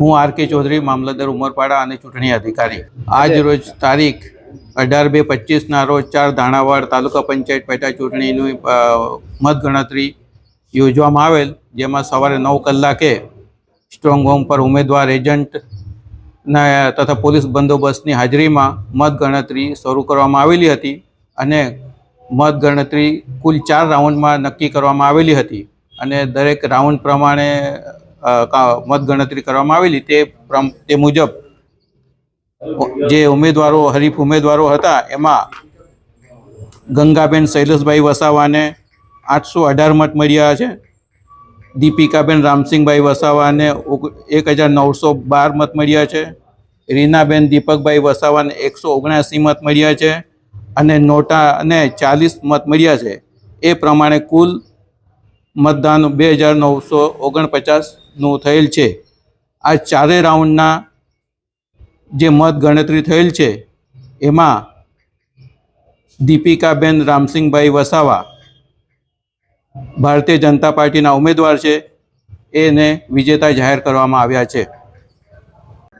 હું R K Chaudhary મામલતદાર ઉમરપાડા અને ચૂંટણી અધિકારી. આજ રોજ તારીખ અઢાર બે પચીસના રોજ ચાર ધાણાવાડ તાલુકા પંચાયત પેટા ચૂંટણીની મતગણતરી યોજવામાં આવેલ જેમાં સવારે નવ કલાકે સ્ટ્રોંગ હોમ પર ઉમેદવાર એજન્ટ ના તથા પોલીસ બંદોબસ્તની હાજરીમાં મતગણતરી શરૂ કરવામાં આવેલી હતી અને મતગણતરી કુલ ચાર રાઉન્ડમાં નક્કી કરવામાં આવેલી હતી. અને દરેક રાઉન્ડ પ્રમાણે મતગણતરી કરવામાં આવેલી તે તે મુજબ જે ઉમેદવારો, હરીફ ઉમેદવારો હતા, એમાં ગંગાબેન શૈલેષભાઈ વસાવાને આઠસો અઢાર મત મળ્યા છે. દીપિકાબેન રામસિંહભાઈ વસાવાને એક હજાર નવસો બાર મત મળ્યા છે. રીનાબેન દીપકભાઈ વસાવાને એકસો ઓગણસી મત મળ્યા છે. અને નોટા અને ચાલીસ મત મળ્યા છે. એ પ્રમાણે કુલ મતદાન બે હજાર નવસો ઓગણપચાસનું થયેલ છે. આ ચારેય રાઉન્ડના જે મત ગણતરી થયેલ છે એમાં દીપિકાબેન રામસિંહભાઈ વસાવા ભારતીય જનતા પાર્ટીના ઉમેદવાર છે. એને વિજેતા જાહેર કરવામાં આવ્યા છે.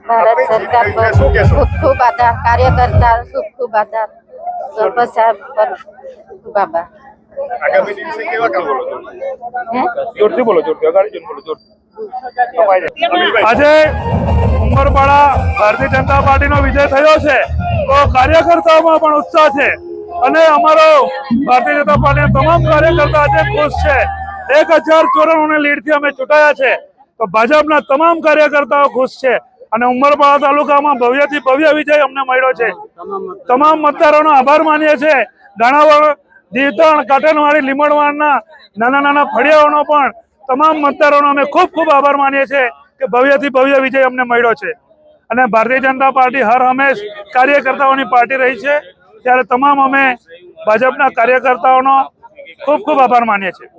ભારત સરકાર પર ખૂબ ખૂબ આભાર. કાર્યકર્તા ખૂબ ખૂબ આભાર. સરપંચ સાહેબ પર ખૂબ આભાર. આગામી દિવસે કેવા કામ બોલો જોરથી બોલો જોરથી અગાડી બોલો જોરથી આજે ઉમરપાડા ભારતીય જનતા પાર્ટીનો વિજય થયો છે. તો કાર્યકર્તાઓમાં પણ ઉત્સાહ છે. અને અમારો ભારતીય જનતા પાર્ટીના તમામ કાર્યકર્તા આજે ખુશ છે. એક હજાર ચોરાણું લીડથી અમે ચૂંટાયા છે. તો ભાજપના તમામ કાર્યકર્તાઓ ખુશ છે. અને ઉમરપાડા તાલુકામાં ભવ્યથી ભવ્ય વિજય અમને મળ્યો છે. તમામ મતદારોનો આભાર માનીએ છીએ. દાણાવાડ દીવતણ કાટણવાડી લીમડવાડના નાના નાના ફળિયાઓનો પણ તમામ મતદારોનો અમે ખૂબ ખૂબ આભાર માનીએ છીએ કે ભવ્યથી ભવ્ય વિજય અમને મળ્યો છે. અને ભારતીય જનતા પાર્ટી હર હંમેશ કાર્યકર્તાઓની પાર્ટી રહી છે. ત્યારે તમામ અમે ભાજપના કાર્યકર્તાઓનો ખૂબ ખૂબ આભાર માનીએ છીએ.